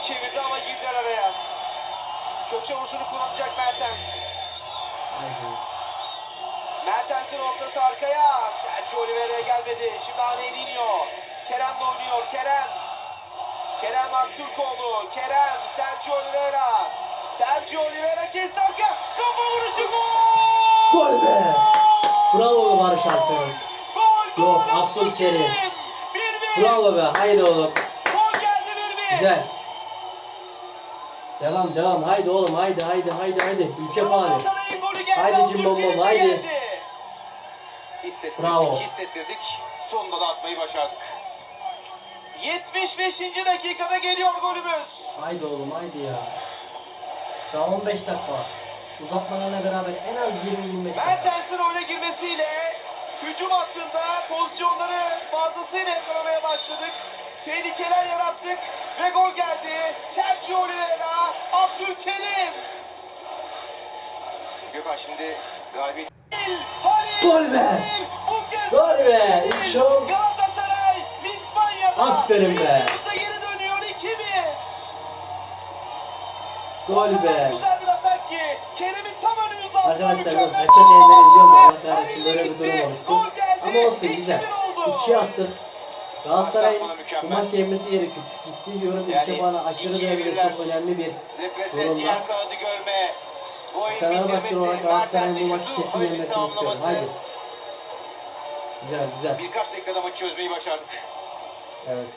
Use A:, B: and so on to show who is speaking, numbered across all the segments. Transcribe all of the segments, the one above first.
A: iyi çevirdi ama girdiler araya. Köşe vuruşunu kullanacak Mertens. Mertens'in ortası arkaya. Sergio Oliveira'ya gelmedi. Şimdi Anelino. Kerem'le oynuyor. Kerem. Kerem Aktürkoğlu. Kerem. Sergio Oliveira. Sergio Oliveira kesti arka. Kafa vuruşu gol!
B: Gol be! Bravo be Barış Alper.
A: Gol gol!
B: Yok, Abdülkerim.
A: 1-1.
B: Bravo be. Haydi oğlum.
A: Gol geldi 1-1.
B: Güzel. Devam devam. Haydi oğlum. Haydi haydi haydi haydi. Ülke puanı. Haydi Cimbom
A: Abdülkerim
B: bom,
A: de
B: haydi.
C: Hissettirdik,
B: Bravo.
C: hissettirdik. Sonunda da atmayı başardık.
A: 75. dakikada geliyor golümüz.
B: Haydi oğlum haydi ya. Daha 15 dakika var. Uzatmalarla beraber en az 20-25 dakika.
A: Mertens'in oyuna girmesiyle hücum hattında pozisyonları fazlasıyla yakalamaya başladık. Tehlikeler yarattık ve gol geldi. Sergio Oliveira, Abdülkerim,
C: Gökhan şimdi galibiyet
A: Halil,
B: Gol be!
A: Halil, bu kez
B: Gol be! Şov.
A: Galatasaray, Litvanya'da.
B: Aferin be!
A: Geri dönüyor 2-1. O
B: Gol be!
A: Güzel bir atak ki Kerem'in tam önümüzde
B: Arkadaşlar yok kaçak yayından izliyorum Allah kahretsin böyle bir durum
A: geldi.
B: Ama olsun
A: 2-1
B: güzel. 2 attık. Galatasaray bu maç yenmesi gerekiyor. Ciddi diyorum
C: Yani
B: ülke bana aşırı derecede çok önemli bir Durumda. Fenerbahçe olarak Galatasaray'ın bu maçı kesin yenmesini istiyorum. Haydi. Güzel güzel.
C: Birkaç dakikada maçı çözmeyi başardık.
B: Evet.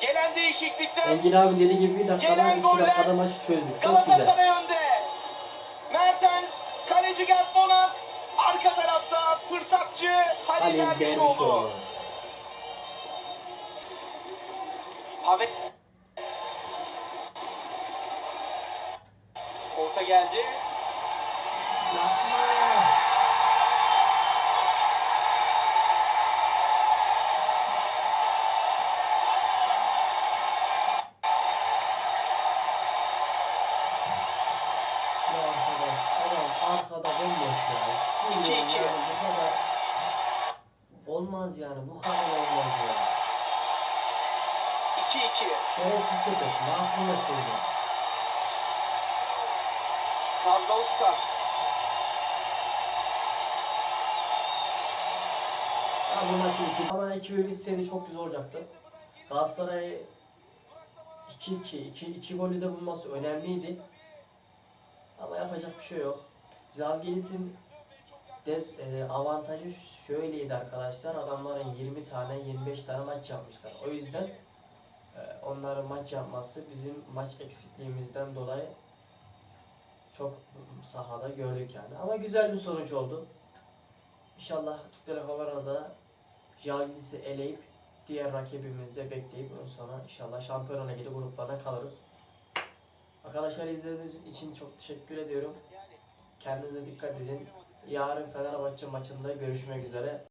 A: Gelen değişiklikler.
B: Engin abi dediği gibi bir dakikada, iki dakikada maçı çözdük. Çok güzel.
A: Galatasaray önde. Mertens, kaleci Gert Bonas. Arka tarafta fırsatçı Halil
B: Halil
A: Dervişoğlu. Pavel. Orta geldi.
B: Yapma. Arkada bomboş ya. Ciddi
A: İki,
B: diyorum
A: iki.
B: yani bu kadar olmaz yani bu kadar olmaz ya.
A: 2-2.
B: Şerefsiz köpek ne aklına söylüyor.
A: Kazlauskas.
B: Ya bu maçı iki ama ekibi bitseydi çok güzel olacaktı. Galatasaray 2-2, 2-2 golü de bulması önemliydi. Ama yapacak bir şey yok. Zalgiris'in dez, e, avantajı şöyleydi arkadaşlar. Adamların 20 tane 25 tane maç yapmışlar. O yüzden onların maç yapması bizim maç eksikliğimizden dolayı çok sahada gördük yani. Ama güzel bir sonuç oldu. İnşallah Türk Telekom arada Jalgis'i eleyip diğer rakibimizi de bekleyip ondan sonra inşallah Şampiyonlar Ligi gruplarına kalırız. Arkadaşlar izlediğiniz için çok teşekkür ediyorum. Kendinize dikkat edin. Yarın Fenerbahçe maçında görüşmek üzere.